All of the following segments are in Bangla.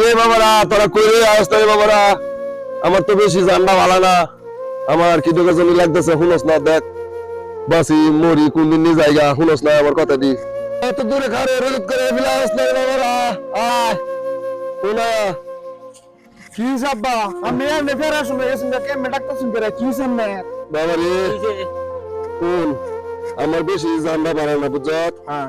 রে বাবারা তোরা কইরে আসতে বাবারা। আমার তো বেশি জান্ডা ভালো না। আমার কি তোকে জমি লাগতেছে শুনস না দেখ। বাসি মরি কোন দিন নিয়ে জায়গা শুনস না আমার কথা দি। এত দূরে খারে রোদ করে বিলাস না বাবারা। আয় শুনা। কি সাব্বা আমি এমনি ফেরা শুনে গেছি না কেমনে ডাক্তার শুনতে রে কি শুননে বাবা রে শুন আমার বেশি জান্ডা পারে না বুঝত হ্যাঁ।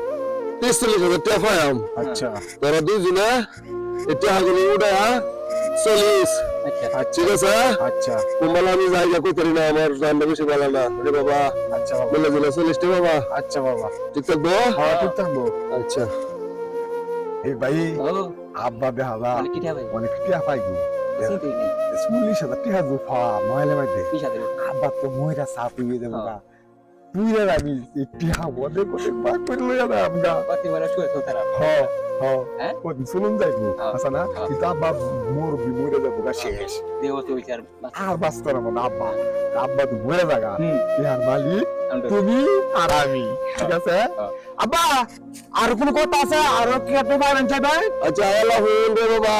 চল্লিশ হাজার ফায়াম আচ্ছা। তোরা দুজনে এই টেহাগুলো উঠা চল্লিশ ঠিক আছে আচ্ছা। কুম্বালা আমি জায়গা কই করি না আমার রান্না বেশি ভালো না। রে বাবা। আচ্ছা বাবা। মিলে চল্লিশ टे বাবা। আচ্ছা বাবা। ঠিক থাকব? হ্যাঁ ঠিক থাকব। আচ্ছা। এই ভাই আব্বা বেহালা মানে অনেক টিয়া চিন্তা নেই চল্লিশ হাজার টিয়া দু ফা মহিলা মাঝে আব্বা তো মহিলা সাপ হয়ে। যাব গা। তুই রে একটি আমাদের টিয়া পাক করে লইয়া না আমরা। পাতি মারা শুয়ে তো তারা হ হ। হ্যাঁ? কোন শুনুন যাইবো হ্যাঁ, না হ্যাঁ। কিন্তু আব্বা মোর বি মরে যাব গা শেষ। দেও তো বিচার আর বাঁচতো না। আব্বা। আব্বা তো মরে যাগা। ইহার মালিক তুমি আর আমি ঠিক আছে? হ্যাঁ। আব্বা আর কোন কথা আছে? আর কি আপনি পারেন চাইবে আচ্ছা আল্লাহ হুন রে বাবা।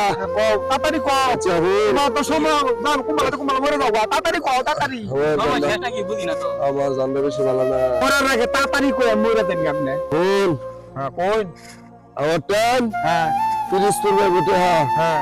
তাড়াতাড়ি কও। আচ্ছা হুন তোমার তো সময় দাম কুমার কুমার মরে যাও তাড়াতাড়ি কও তাড়াতাড়ি। আমার সেটা কি বুঝি না তো? আমার জানলা বেশি ভালো না। মরার আগে তাড়াতাড়ি কই মরে দেন আপনি। হুন হ্যাঁ কোন আমার টান। হ্যাঁ। তিরিশ তুলবে গুটে হা হ্যাঁ।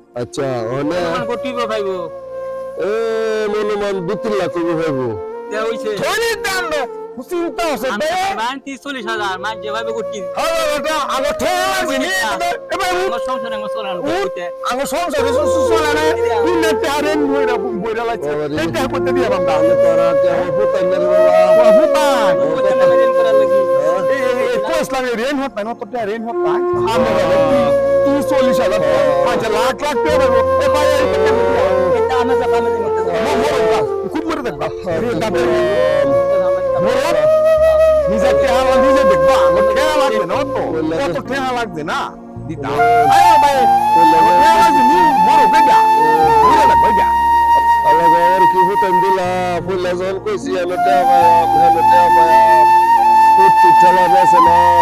আচ্ছা ওনে মান কটিব ভাইবো? এ মনুমান দু তিন লাখ করবে ভাইবো। তে হইছে। ধরে দাম চিন্তা আছে আমি বে। মান 30 40 হাজার মান যে ভাবে কটি হ্যালো এটা আলো ঠিক নি এবার আমার সংসারে আমার করতে। আলো সংসারে সুসু চলে না দিনে তারেন বইরা বইরা লাগছে। এটা করতে দিয়ে বান্দা আমি তোরা কেমন ফুটাই না বাবা ফুটান করতে না মেন করার লাগি। কোসলামে রেন হত না তো রেন হত না چلو